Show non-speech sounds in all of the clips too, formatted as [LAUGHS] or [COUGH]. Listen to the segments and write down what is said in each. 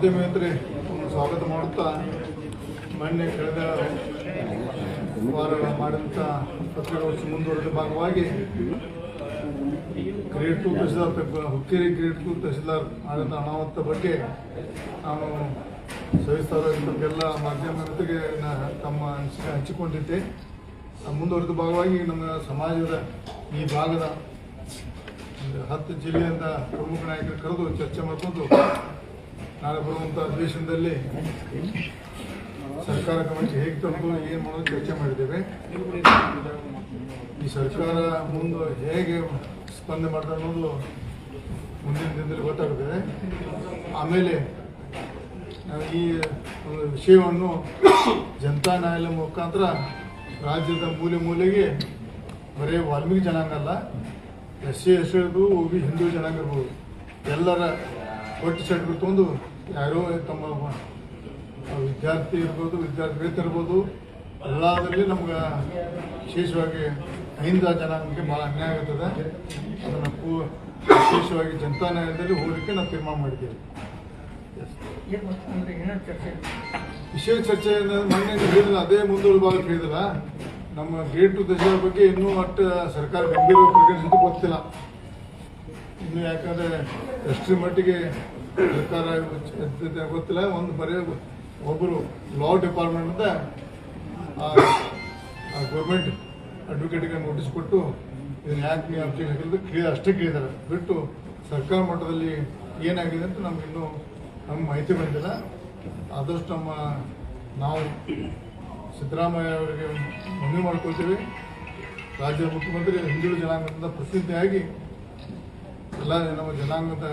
ಮಾಧ್ಯಮ ಮಿತ್ರರೇ ಸ್ವಾಗತ ಮಾಡುತ್ತಾ, ಮೊನ್ನೆ ಕಳೆದ ವಾರ ಮಾಡಿದಂಥ ಪತ್ರಿಕಾಗೋಷ್ಠಿ ಮುಂದುವರೆದ ಭಾಗವಾಗಿ grade two tahsildar Hukkeri grade two tahsildar ಆದಂಥ ಅನಾಹುತ ಬಗ್ಗೆ ನಾನು ಸವಿಸ್ತಾರವಾಗಿ ತಮಗೆಲ್ಲ ಮಾಧ್ಯಮ ನಾ- ತಮ್ಮ ಅನಿಸಿಕೆ ಹಂಚಿಕೊಂಡಿದ್ದೆ. ಮುಂದುವರೆದ ಭಾಗವಾಗಿ ನಮ್ಮ ಸಮಾಜದ ಈ ಭಾಗದ ಹತ್ತು ಜಿಲ್ಲೆಯಿಂದ ಪ್ರಮುಖ ನಾಯಕರು ಕರೆದು ಚರ್ಚೆ ಮಾಡಿಕೊಂಡು ನಾಳೆ ಬರುವಂಥ ಅಧಿವೇಶನದಲ್ಲಿ ಸರ್ಕಾರ ಕಮಿಟಿ ಹೇಗೆ ತಂದು ಏನು ಮಾಡೋದು ಚರ್ಚೆ ಮಾಡಿದ್ದೇವೆ? ಈ ಸರ್ಕಾರ ಮುಂದೆ ಹೇಗೆ ಸ್ಪಂದನೆ ಮಾಡ್ತಾರೆ ಅನ್ನೋದು ಮುಂದಿನ ದಿನದಲ್ಲಿ ಗೊತ್ತಾಗುತ್ತದೆ. ಆಮೇಲೆ ಈ ಒಂದು ವಿಷಯವನ್ನು ಜನತಾ ನ್ಯಾಯಾಲಯ ಮುಖಾಂತರ ರಾಜ್ಯದ ಮೂಲೆ ಮೂಲೆಗೆ ಬರೀ ವಾಲ್ಮೀಕಿ ಜನಾಂಗ ಅಲ್ಲ, ಎಸ್ ಸಿ ಎಸ್ ಹಿಂದೂ ಜನಾಂಗ ಇರ್ಬೋದು. ಎಲ್ಲರ ಒಟ್ಟು ಸೆಟ್ಗಳು ತೊಗೊಂಡು ಯಾರೋ ತಮ್ಮ ವಿದ್ಯಾರ್ಥಿ ಇರ್ಬೋದು ವಿದ್ಯಾರ್ಥಿ ಇರ್ಬೋದು ಎಲ್ಲದರಲ್ಲಿ ನಮ್ಗೆ ವಿಶೇಷವಾಗಿ ಅಹಿಂದ ಜನಾಂಗಕ್ಕೆ ಭಾಳ ಅನ್ಯಾಯ ಆಗ್ತದೆ. ಅದನ್ನು ಪೂ ವಿಶೇಷವಾಗಿ ಜನತಾ ನ್ಯಾಯದಲ್ಲಿ ಹೋಗಲಿಕ್ಕೆ ನಾವು ತೀರ್ಮಾನ ಮಾಡಿದ್ದೇವೆ. ವಿಶೇಷ ಚರ್ಚೆ ಮೊನ್ನೆ ಹೇಳಿದ್ರೆ ಅದೇ ಮುಂದುವರೆದ ಭಾಗ ಹೇಳಿದಿಲ್ಲ ನಮ್ಮ ಗೇಟ್ ಟು ದಶರ ಬಗ್ಗೆ ಇನ್ನೂ ಅಷ್ಟು ಸರ್ಕಾರ ಗಂಭೀರ ಪರಿಗಣಿಸಿದ್ದು ಗೊತ್ತಿಲ್ಲ. ಇನ್ನು ಯಾಕಂದ್ರೆ ಎಷ್ಟರ ಮಟ್ಟಿಗೆ ಸರ್ಕಾರ ಗೊತ್ತಿಲ್ಲ. ಒಂದು ಬರೀ ಒಬ್ಬರು ಲಾ ಡಿಪಾರ್ಟ್ಮೆಂಟಿಂದ ಗೌರ್ಮೆಂಟ್ ಅಡ್ವೊಕೇಟ್ಗೆ ನೋಟಿಸ್ ಕೊಟ್ಟು ಇದನ್ನ ಯಾಕೆ ನೀವು ಅರ್ಜಿ ಹಾಕಿರೋದು? ಕೇಳಿ, ಅಷ್ಟೇ ಕೇಳಿದ್ದಾರೆ. ಬಿಟ್ಟು ಸರ್ಕಾರ ಮಟ್ಟದಲ್ಲಿ ಏನಾಗಿದೆ ಅಂತ ನಮ್ಗೆ ಇನ್ನೂ ನಮ್ಗೆ ಮಾಹಿತಿ ಬಂದಿಲ್ಲ. ಆದಷ್ಟು ನಮ್ಮ ನಾವು ಸಿದ್ದರಾಮಯ್ಯ ಅವರಿಗೆ ಮನವಿ ಮಾಡ್ಕೊಳ್ತೀವಿ. ರಾಜ್ಯದ ಮುಖ್ಯಮಂತ್ರಿ ಹಿಂದುಳಿದ ಜನಾಂಗದಿಂದ ಪ್ರಸಿದ್ಧಿಯಾಗಿ ಎಲ್ಲ ನಮ್ಮ ಜನಾಂಗದ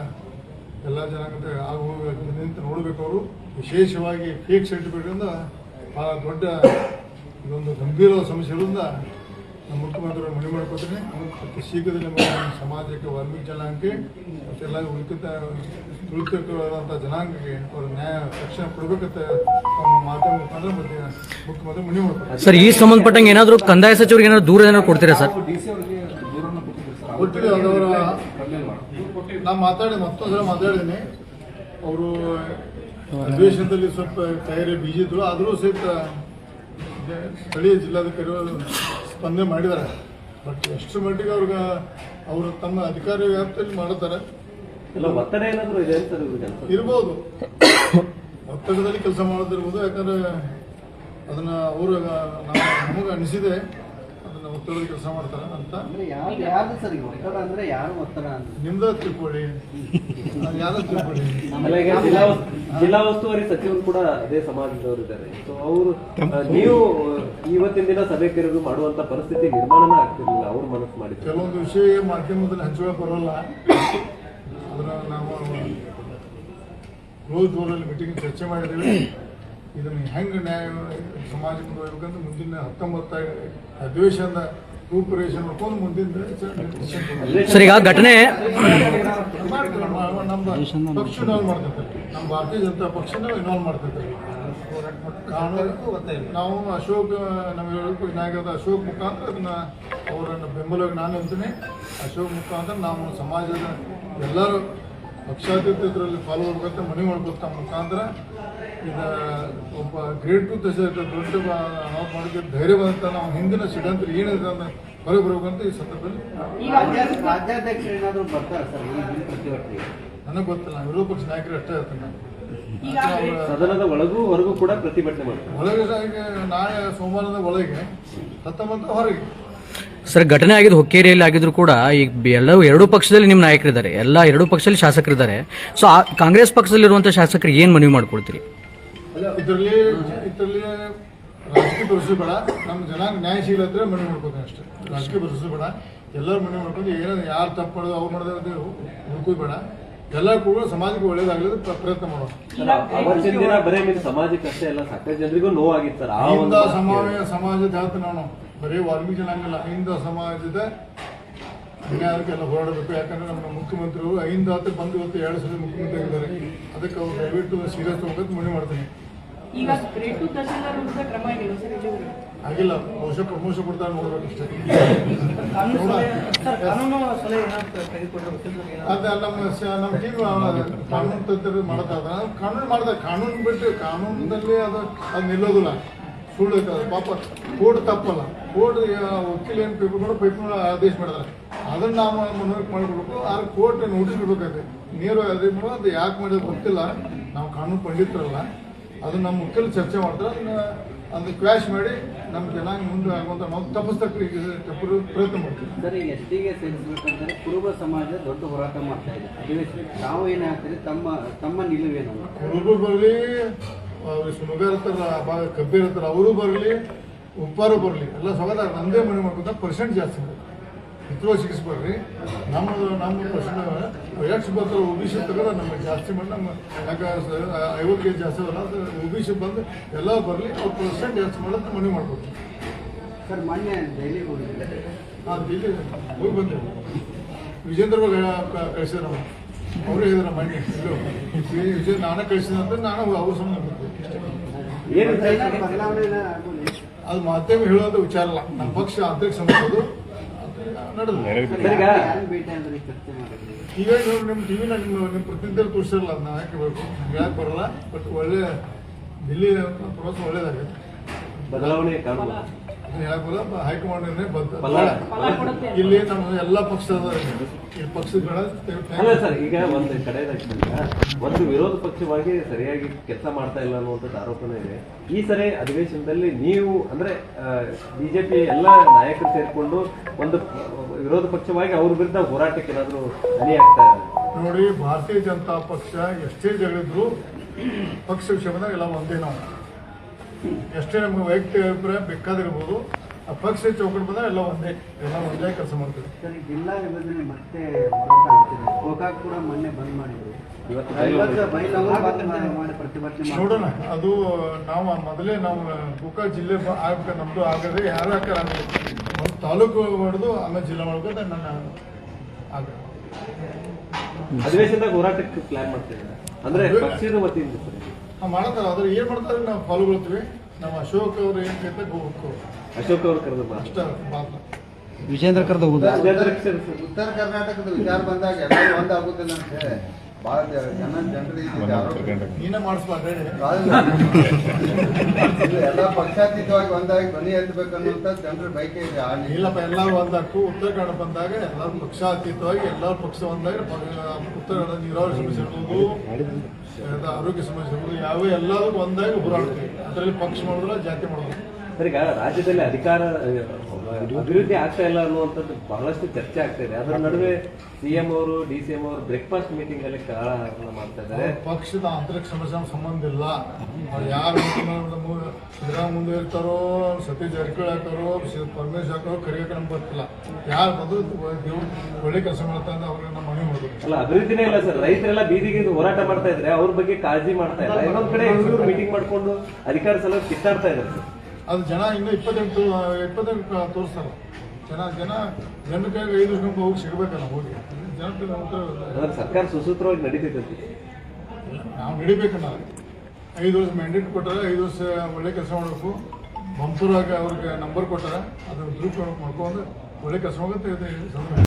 ಎಲ್ಲ ಜನಾಂಗದ ಆಗುವ ನಿಂತು ನೋಡಬೇಕು ಅವರು. ವಿಶೇಷವಾಗಿ ಫೇಕ್ ಸರ್ಟಿಫಿಕೇಟಿಂದ ಭಾಳ ದೊಡ್ಡ ಇದೊಂದು ಗಂಭೀರವಾದ ಸಮಸ್ಯೆ ಇರೋದ್ರಿಂದ ನಮ್ಮ ಮುಖ್ಯಮಂತ್ರಿಗಳು ಮನವಿ ಮಾಡ್ಕೊತೀನಿ ಮತ್ತು ಶೀಘ್ರದಲ್ಲಿ ನಮ್ಮ ಸಮಾಜಕ್ಕೆ ವಾಲ್ಮೀಕಿ ಜನಾಂಗಕ್ಕೆ ಮತ್ತೆಲ್ಲ ಉಳಿತ ತುಳಿತಕ್ಕಂಥ ಜನಾಂಗಕ್ಕೆ ಅವರ ನ್ಯಾಯ ರಕ್ಷಣೆ ಕೊಡಬೇಕಂತ ನಮ್ಮ ಮಾಧ್ಯಮ ಮುಖಾಂತರ ಮತ್ತೆ ಮುಖ್ಯಮಂತ್ರಿ ಮನವಿ ಮಾಡ್ತಾರೆ ಸರ್ ಈ ಸಂಬಂಧಪಟ್ಟಂಗೆ ಏನಾದರೂ ಕಂದಾಯ ಸಚಿವರಿಗೆ ಏನಾದರೂ ದೂರ ಏನಾದರೂ ಕೊಡ್ತೀರಾ ಸರ್? ಒಟ್ಟಿಗೆ ಅದವರ ನಾನು ಮಾತಾಡಿ ಮತ್ತೊಂದ್ಸಲ ಮಾತಾಡಿದ್ದೀನಿ ಅವರು ಅಧಿವೇಶನದಲ್ಲಿ ಸ್ವಲ್ಪ ತಯಾರಿ ಬಿಜಿ ಇದ್ರು ಆದರೂ ಸಹಿತ ಸ್ಥಳೀಯ ಜಿಲ್ಲಾಧಿಕಾರಿಗಳು ಸ್ಪಂದನೆ ಮಾಡಿದ್ದಾರೆ. ಬಟ್ ಎಷ್ಟು ಮಟ್ಟಿಗೆ ಅವ್ರಿಗೆ ಅವರು ತಮ್ಮ ಅಧಿಕಾರ ವ್ಯಾಪ್ತಿಯಲ್ಲಿ ಮಾಡುತ್ತಾರೆ ಇಲ್ಲ ಒತ್ತಡ ಏನಾದ್ರು ಇದೆ ಅಂತ ಇವ್ರಿಗೆ ಇರ್ಬೋದು. ಒತ್ತಡದಲ್ಲಿ ಕೆಲಸ ಮಾಡೋದಿರ್ಬೋದು ಯಾಕಂದ್ರೆ ಅದನ್ನ ಅವರು ನಮಗೆ ಅನಿಸಿದೆ. ಒತ್ತಡದಲ್ಲಿ ಕೆಲಸ ಮಾಡ್ತಾರೆ ಅಂತ. ಅಂದ್ರೆ ಯಾರು ಒತ್ತಡ ಅಂತ? ನಿಮ್ದ ತಿಳ್ಕೊಳ್ಳಿ. [LAUGHS] ಯಾರು ತಿಳ್ಕೊಳ್ಳಿ? ಅಲ್ಲ ಜಿಲ್ಲಾ ಉಸ್- ಜಿಲ್ಲಾ ಉಸ್ತುವಾರಿ ಸಚಿವರು ಕೂಡ ಅದೇ ಸಮಾಜದವರು ಇದ್ದಾರೆ ಸೊ ಅವರು ನೀವು ಇವತ್ತಿನ ದಿನ ಸಭೆ ಕರೆದು ಮಾಡುವಂತ ಪರಿಸ್ಥಿತಿ ನಿರ್ಮಾಣ ಆಗ್ತಿರ್ಲಿಲ್ಲ. ಅವ್ರು ಮನಸ್ಸು ಮಾಡಿದ್ರು. ಕೆಲವೊಂದು ವಿಷಯ ಮಾಧ್ಯಮದಲ್ಲಿ ಹಂಚ್ಕೊಳ್ಳೋಕೆ ಬರೋಲ್ಲ. ಅದರ ನಾವು ಕ್ಲೋಸ್ ಡೋರಲ್ಲಿ ಮೀಟಿಂಗ್ ಚರ್ಚೆ ಮಾಡಿದ್ದೀವಿ. ಇದನ್ನು ಹೆಂಗೆ ನ್ಯಾಯ ಸಮಾಜ ಮುಂದೆ ಹೋಗ್ಬೇಕಂತ ಮುಂದಿನ ಹತ್ತೊಂಬತ್ತ ಅಧಿವೇಶನದ ರೂಪುರೇಷನ್ ನೋಡ್ಕೊಂಡು ಮುಂದಿನ. ಸರ್ ಈಗ ಘಟನೆ. ನಮ್ಮ ಪಕ್ಷ ಇನ್ವಾಲ್ವ್ ಮಾಡ್ತಿರ್ತಾರೆ ನಮ್ಮ ಭಾರತೀಯ ಜನತಾ ಪಕ್ಷನ ಇನ್ವಾಲ್ವ್ ಮಾಡ್ತಿರ್ತಾರೆ ನಾವು ಅಶೋಕ್ ನಮ್ಮ ಹೇಳಬೇಕು ನಾಯಕರಾದ ಅಶೋಕ್ ಮುಖಾಂತರ ಅದನ್ನ ಅವರನ್ನು ಬೆಂಬಲವಾಗಿ ನಾನು ಹೇಳ್ತೀನಿ ಅಶೋಕ್ ಮುಖಾಂತರ ನಾವು ಸಮಾಜದ ಎಲ್ಲರೂ ಪಕ್ಷಾತೀತ ಇದರಲ್ಲಿ ಪಾಲ್ಗೊಳ್ಬೇಕಂತ ಮನವಿ ಮಾಡ್ಬೇಕು ತಮ್ಮ ಮುಖಾಂತರ ಈಗ ಒಬ್ಬ ಗ್ರೇಟ್ ಟು ದಶ ದೊಡ್ಡ ನಾವು ಮಾಡೋಕ್ಕೆ ಧೈರ್ಯ ಬಂದಂತ ನಾವು ಹಿಂದಿನ ಸಿದ್ಧಾಂತ ಏನಿದೆ ಅಂತ ಹೊರಗೆ ಬರಬೇಕಂತ ಈ ಸಂದರ್ಭದಲ್ಲಿ ನನಗೆ ಗೊತ್ತಿಲ್ಲ ವಿರೋಧ ಪಕ್ಷ ನಾಯಕರು ಅಷ್ಟೇ ಇರ್ತೀನಿ ನಾನು ಸದನದ ಒಳಗೂ ಹೊರಗೂ ಕೂಡ ಪ್ರತಿಭಟನೆ ಮಾಡ್ತಾರೆ. ಒಳಗೆ ಈಗ ನಾಳೆ ಸೋಮವಾರದ ಒಳಗೆ ಹತ್ತೊಂಬತ್ತು ಹೊರಗೆ. ಸರ್ ಘಟನೆ ಆಗಿದ್ದು ಹೊಕ್ಕೇರಿಯಲ್ಲಿ ಆಗಿದ್ರು ಕೂಡ ಈಗ ಬಿ- ಎಲ್ಲವೂ ಎರಡೂ ಪಕ್ಷದಲ್ಲಿ ನಿಮ್ಮ ನಾಯಕರಿದ್ದಾರೆ. ಎಲ್ಲ ಎರಡೂ ಪಕ್ಷದಲ್ಲಿ ಶಾಸಕರಿದ್ದಾರೆ. ಸೊ ಆ ಕಾಂಗ್ರೆಸ್ ಪಕ್ಷದಲ್ಲಿರುವಂಥ ಶಾಸಕರಿಗೆ ಏನು ಮನವಿ ಮಾಡ್ಕೊಳ್ತೀರಿ? ಇದರಲ್ಲಿ ಇದರಲ್ಲಿ ರಾಜಕೀಯ ಪರಿಸ್ಥಿತಿ ಬೇಡ. ನಮ್ಮ ಜನಾಂಗ ನ್ಯಾಯಶೀಲ ಇದ್ರೆ ಮನೆ ಮಾಡ್ಕೋತೀನಿ ಅಷ್ಟೇ. ರಾಜಕೀಯ ಪರಿಸ್ಥಿತಿ ಬೇಡ. ಎಲ್ಲರೂ ಮನೆ ಮಾಡ್ಕೊಂಡು ಏನೋ ಯಾರು ತಪ್ಪು ಮಾಡೋದು ಅವ್ರು ಮಾಡೋದು ಹುಡುಕೂ ಬೇಡ. ಎಲ್ಲ ಕೂಡ ಸಮಾಜಕ್ಕೆ ಒಳ್ಳೇದಾಗಲಿ ಪ್ರಯತ್ನ ಮಾಡೋಣ ಅವತ್ತಿನ ದಿನ ಬರೇ ನಿಮ್ಮ ಸಮಾಜಕ್ಕೆ ಅಷ್ಟೇ ಅಲ್ಲ ಸಾಕಷ್ಟು ಜನರಿಗೂ ನೋವಾಗಿತ್ತು ಸರ್ ಆ ಒಂದು ಸಮಾಜ ಸಮಾಜದ ಹೇಳ್ತೀನಿ ನಾನು ಬರೀ ವಾಲ್ಮೀಕಿ ಜನಾಂಗಲ್ಲ. ಅಹಿಂದ ಸಮಾಜದ ಅನ್ಯಾಯಕ್ಕೆಲ್ಲ ಹೋರಾಡಬೇಕು. ಯಾಕಂದ್ರೆ ನಮ್ಮ ಮುಖ್ಯಮಂತ್ರಿಗಳು ಅಹಿಂದ ಬಂದು ಇವತ್ತು ಎರಡು ಸಲ ಮುಖ್ಯಮಂತ್ರಿ ಆಗಿದ್ದಾರೆ ಅದಕ್ಕೆ ಅವ್ರು ದಯವಿಟ್ಟು ಸೀರಿಯಸ್ ತಗೋಬೇಕು ಮನೆ ಮಾಡ್ತೀನಿ. ಈಗ ಗ್ರೇಟ್ ಟು ತಹಶೀಲ್ದಾರ್ ವಿರುದ್ಧ ಕ್ರಮ ಏನಿಲ್ಲ ಸರ್ ಇದುವರೆಗೆ? ಆಗಿಲ್ಲ ಬಹುಶಃ ಪ್ರಮೋಷನ್ ಕೊಡ್ತಾರೆ ಏನಾದ್ರು ಅದ ನಮ್ಮ ನಮ್ಮ ಟೀಮ್ ಕಾನೂನು ತಜ್ಞರು ಮಾಡ್ತಾ ಇದ್ದಾರೆ. ಕಾನೂನು ಮಾಡ್ದ ಕಾನೂನು ಬಿಟ್ಟು ಕಾನೂನಲ್ಲಿ ಅದು ಅದು ನಿಲ್ಲೋದಿಲ್ಲ. ಸುಳ್ಳು ಪಾಪ. ಕೋರ್ಟ್ ತಪ್ಪಲ್ಲ. ಕೋರ್ಟ್ ವಕೀಲ ಏನು ಪೇಪರ್ ಕೂಡ ಪೇಪರ್ ಆದೇಶ ಮಾಡಿದಾರೆ ಅದನ್ನ ನಾವು ಮನವರಿಕೆ ಮಾಡಿಕೊಡ್ಬೇಕು. ಆದ್ರೆ ಕೋರ್ಟ್ ನೋಟಿಸ್ ಬಿಡ್ಬೇಕಾಯ್ತು ನೇರ ಅದೇ ಮಾಡೋದು ಅದು ಯಾಕೆ ಮಾಡೋದು ಗೊತ್ತಿಲ್ಲ. ನಾವು ಕಾನೂನು ಪಂಡಿತರಲ್ಲ. ಅದು ನಮ್ಮ ಮುಖ್ಯಲ್ಲಿ ಚರ್ಚೆ ಮಾಡ್ತಾರೆ ಅದನ್ನ ಅದನ್ನ ಕ್ವಾಶ್ ಮಾಡಿ ನಮ್ಮ ಜನಾಂಗ ಮುಂದೆ ಆಗುವಂತ ನಾವು ತಪ್ಪಿಸ್ತಕ್ಕ ಪ್ರಯತ್ನ ಮಾಡ್ತೀವಿ. ಸರ್ ಈಗ ಎಸ್ ಟಿಗೆ ಸೇರಿಸಬೇಕಂದ್ರೆ ಕುರುಬ ಸಮಾಜ ದೊಡ್ಡ ಹೋರಾಟ ಮಾಡ್ತಾ ಇದೆ. ಅಧಿವೇಶನ ತಾವು ಏನ್ ಹೇಳ್ತೀರಿ ತಮ್ಮ ತಮ್ಮ ನಿಲುವೇನು ಕುರುಬರು ಬರಲಿ ಶಿವಮೊಗ್ಗ ಇರ್ತಾರ ಭಾಗ ಕಬ್ಬೀರ್ ಇರ್ತಾರ ಅವರು ಬರಲಿ ಉಪ್ಪಾರು ಬರಲಿ ಎಲ್ಲ ಸವಾಲ ನಂದೇ ಮನೆ ಮಾಡ್ಕೊಂತ ಪರ್ಸೆಂಟ್ ಜಾಸ್ತಿ. ಮಿತ್ರ ಸಿಗಿಸ್ಬೇಡ್ರಿ ನಮ್ಮ ನಮ್ಮ ಪ್ರಶ್ನೆ ಎಷ್ಟು ಬರ್ತಾರೆ ಸಿ ತೆಗೆದ್ರೆ ನಮಗೆ ಜಾಸ್ತಿ ಮಾಡಿ ನಮ್ಮ ಯಾಕೆ ಐವತ್ತು ಕೆ ಜಿ ಜಾಸ್ತಿ ಅದಲ್ಲ ಅದು ಒ ಬಿ ಸಿ ಬಂದು ಎಲ್ಲ ಬರಲಿ ಅವ್ರು ಪರ್ಸೆಂಟ್ ಜಾಸ್ತಿ ಮಾಡೋದು ಮನೆ ಮಾಡ್ಬೋದು ಸರ್ ಮೊನ್ನೆ ದೆಹಲಿಗೆ ಹೋಗಿದ್ದೆ. ಆ ದಿಲ್ಲಿ ಹೋಗಿ ಬಂದೆ. ವಿಜೇಂದ್ರ ಕಳಿಸಿದ್ರು ನಮ್ಮ ಅವರು ಹೇಳಿದ್ರು ಮೊನ್ನೆ ವಿಜಯ್ ವಿಜಯ ನಾನೇ ಕಳಿಸಿದ ಅಂತ ನಾನು ಅವ್ರ ಸಂಬಂಧ ಅದು ಮಾಧ್ಯಮ ಹೇಳೋದು ವಿಚಾರ ಅಲ್ಲ. ನಮ್ಮ ಪಕ್ಷ ಅಧ್ಯಕ್ಷ ಮಾಡೋದು ನಡೆದು ಸರಿಗ? ಯಾರನ್ನ ಭೇಟಿ ಅಂದ್ರೆ ಚರ್ಚೆ ಮಾಡಿದ್ರಿ? ಈಗ ನೋಡಿ ನಿಮ್ಮ ಟಿವಿನ ನಿಮ್ಮ ನಿಮ್ಮ ಪ್ರತಿನಿಧಿಯಲ್ಲಿ ತೋರಿಸಿರಲ್ಲ ಅದನ್ನ ಯಾಕೆ ಬೇಕು ಯಾಕೆ ಬರಲ್ಲ ಬಟ್ ಒಳ್ಳೆ ದಿಲ್ಲಿ ಪ್ರವಾಸ ಬದಲಾವಣೆ ಹೇಳಕ್ ಬರಲ್ಲ ಹೈಕಮಾಂಡ್ ಇಲ್ಲಿ ನಮ್ಮ ಎಲ್ಲ ಪಕ್ಷದ ಈ ಪಕ್ಷಗಳ ಅಲ್ಲ ಸರ್ ಈಗ ಒಂದು ಕಡೆಯದಾಗಿ ಒಂದು ವಿರೋಧ ಪಕ್ಷವಾಗಿ ಸರಿಯಾಗಿ ಕೆಲಸ ಮಾಡ್ತಾ ಇಲ್ಲ ಅನ್ನುವಂಥದ್ದು ಆರೋಪನೇ ಇದೆ. ಈ ಸರಿ ಅಧಿವೇಶನದಲ್ಲಿ ನೀವು ಅಂದ್ರೆ ಬಿಜೆಪಿ ಎಲ್ಲ ನಾಯಕರು ಸೇರಿಕೊಂಡು ಒಂದು ವಿರೋಧ ಪಕ್ಷವಾಗಿ ಅವ್ರ ವಿರುದ್ಧ ಹೋರಾಟಕ್ಕೆ ಏನಾದ್ರು ಆಗ್ತಾ ಇದೆ? ನೋಡಿ ಭಾರತೀಯ ಜನತಾ ಪಕ್ಷ ಎಷ್ಟೇ ಜಗಳಿದ್ರು ಪಕ್ಷ ವಿಷಯ ಬಂದಾಗ ಎಲ್ಲ ಒಂದೇ ನಾವು. ಎಷ್ಟೇ ನಮ್ಗೆ ವೈಯಕ್ತಿಕ ಅಭಿಪ್ರಾಯ ಬೇಕಾದಿರ್ಬೋದು ಆ ಪಕ್ಷ ಚೌಕಟ್ ಬಂದಾಗ ಎಲ್ಲ ಒಂದೇ ಎಲ್ಲ ಒಂದೇ ಕೆಲಸ ಮಾಡ್ತೀವಿ. ಸರ್ ಜಿಲ್ಲಾ ವಿಭಜನೆ ಮತ್ತೆ ಹೋರಾಟ ಆಗ್ತಿದೆ. ಗೋಕಾಕ್ ಕೂಡ ಮೊನ್ನೆ ಬಂದ್ ಮಾಡಿದ್ರು. ನೋಡೋಣ ಅದು ನಾವು ಮೊದಲೇ ನಾವು ಗೋಕಾಕ್ ಜಿಲ್ಲೆ ಆಗ ಆಗ್ಬೇಕು ನಮ್ದು ಆಗದೆ ಯಾರು ಹಾಕಾರ ಒಂದು ತಾಲೂಕು ಹೊಡೆದು ಆಮೇಲೆ ಜಿಲ್ಲಾ ಮಾಡ್ಬೇಕು ಅಂತ ನನ್ನ ಆಗ ಅಧಿವೇಶನದಾಗ ಹೋರಾಟಕ್ಕೆ ಪ್ಲಾನ್ ಮಾಡ್ತಿದ್ದಾರೆ ಅಂದ್ರೆ ಪಕ್ಷದ ವತಿಯಿಂದ ಮಾಡ್ತಾರೆ ಆದ್ರೆ ಏನ್ ಮಾಡ್ತಾರೆ ನಾವು ಪಾಲ್ಗೊಳ್ತೀವಿ. ನಮ್ಮ ಅಶೋಕ್ ಅವ್ರು ಏನ್ ಕೇಳ್ತಾ ಹೋಗ್ಬೇಕು ಅಶೋಕ್ ಅವರು ಕರೆದ ಅಷ್ಟ ಮಾತ್ರ ವಿಜೇಂದ್ರ ಕರೆದ ಉತ್ತರ. ಕರ್ನಾಟಕದ ವಿಚಾರ ಬಂದಾಗ ಎಲ್ಲರೂ ಒಂದಾಗುದಿಲ್ಲ ಅಂತ ಹೇಳಿ. ಬಹಳ ಜನ ಜನರಿಗೆ ಎಲ್ಲ ಪಕ್ಷಾತೀತವಾಗಿ ಒಂದಾಗಿ ಧ್ವನಿ ಎತ್ತಬೇಕನ್ನುವಂತ ಜನರ ಬಯಕೆ ಇದೆ. ಇಲ್ಲಪ್ಪ ಎಲ್ಲ ಒಂದಾಕು ಉತ್ತರ ಕನ್ನಡ ಬಂದಾಗ ಎಲ್ಲರೂ ಪಕ್ಷಾತೀತವಾಗಿ ಎಲ್ಲರೂ ಪಕ್ಷ ಒಂದಾಗ ಉತ್ತರ ಕನ್ನಡ ನೀರಾವರಿ ಸಮಸ್ಯೆ ಇರ್ಬೋದು ಅದು ಆರೋಗ್ಯ ಸಮಸ್ಯೆ ಇರ್ಬೋದು ಯಾವ ಎಲ್ಲದಕ್ಕೂ ಒಂದಾಗಿ ಹೋರಾಡ್ತೀವಿ. ಅದರಲ್ಲಿ ಪಕ್ಷ ಮಾಡಿದ್ರೆ ಜಾತಿ ಮಾಡೋದಿಲ್ಲ. ಸರ್ ಈಗ ರಾಜ್ಯದಲ್ಲಿ ಅಧಿಕಾರ ಅಭಿವೃದ್ಧಿ ಆಗ್ತಾ ಇಲ್ಲ ಅನ್ನುವಂಥದ್ದು ಬಹಳಷ್ಟು ಚರ್ಚೆ ಆಗ್ತಾ ಇದೆ. ಅದರ ನಡುವೆ ಸಿಎಂ ಅವರು ಡಿ ಸಿ ಎಂ ಅವರು ಬ್ರೇಕ್ಫಾಸ್ಟ್ ಮೀಟಿಂಗ್ ಅಲ್ಲಿ ಕಾರಣ ಮಾಡ್ತಾ ಇದ್ದಾರೆ. ಪಕ್ಷದ ಆಂತರಿಕ ಸಮಸ್ಯೆ ಸಂಬಂಧ ಇಲ್ಲ. ಯಾರು ಸಿದ್ದರಾಮ ಮುಂದೆ ಇರ್ತಾರೋ ಸತೀಶ್ ಜಾರಕಿಹೊಳಿ ಹಾಕೋರು ಪರಮೇಶ್ ಹಾಕೋರು ಕರಿಯೋಕೆ ನಮ್ಗೆ ಗೊತ್ತಿಲ್ಲ ಯಾರು ಬಂದು ದೇವ್ರು ಒಳ್ಳೆ ಕೆಲಸ ಮಾಡ್ತಾ ಇದ್ದಾರೆ ಅವ್ರಿಗೆ ನಮ್ಮ ಮನೆ ಮಾಡಬೇಕು. ಅಲ್ಲ ಅಭಿವೃದ್ಧಿನೇ ಇಲ್ಲ ಸರ್. ರೈತರೆಲ್ಲ ಬೀದಿಗೆ ಹೋರಾಟ ಮಾಡ್ತಾ ಇದ್ರೆ ಅವ್ರ ಬಗ್ಗೆ ಕಾಳಜಿ ಮಾಡ್ತಾ ಇಲ್ಲ. ಇನ್ನೊಂದ್ ಕಡೆ ಮೀಟಿಂಗ್ ಮಾಡ್ಕೊಂಡು ಅಧಿಕಾರ ಸಲ ಕಿತ್ತಾಡ್ತಾ ಇದ್ದಾರೆ ಸರ್. ಅದು ಜನ ಇನ್ನೂ ಇಪ್ಪತ್ತೆಂಟು ಇಪ್ಪತ್ತೆಂಟು ತೋರಿಸ್ತಾರೆ. ಜನ ಜನ ಜನ ಕೈಗೆ ಐದು ಗಂಟೆ ಹೋಗಿ ಸಿಗ್ಬೇಕಲ್ಲ ಹೋಗಿ. ಜನಕ್ಕೆ ಉತ್ತರ ಸರ್ಕಾರ ಸುಸೂತ್ರವಾಗಿ ನಡೀತೈತಿ ನಾವು ನಡಿಬೇಕಲ್ಲ. ಐದು ವರ್ಷ ಮ್ಯಾಂಡೇಟ್ ಕೊಟ್ಟಾರೆ ಐದು ವರ್ಷ ಒಳ್ಳೆ ಕೆಲಸ ಮಾಡಬೇಕು. ಮಂಸೂರಾಗ ಅವ್ರಿಗೆ ನಂಬರ್ ಕೊಟ್ಟಾರೆ ಅದನ್ನು ದುರುಪಯೋಗ ಮಾಡ್ಕೊಂಡು ಒಳ್ಳೆ ಕೆಲಸ ಹೋಗುತ್ತೆ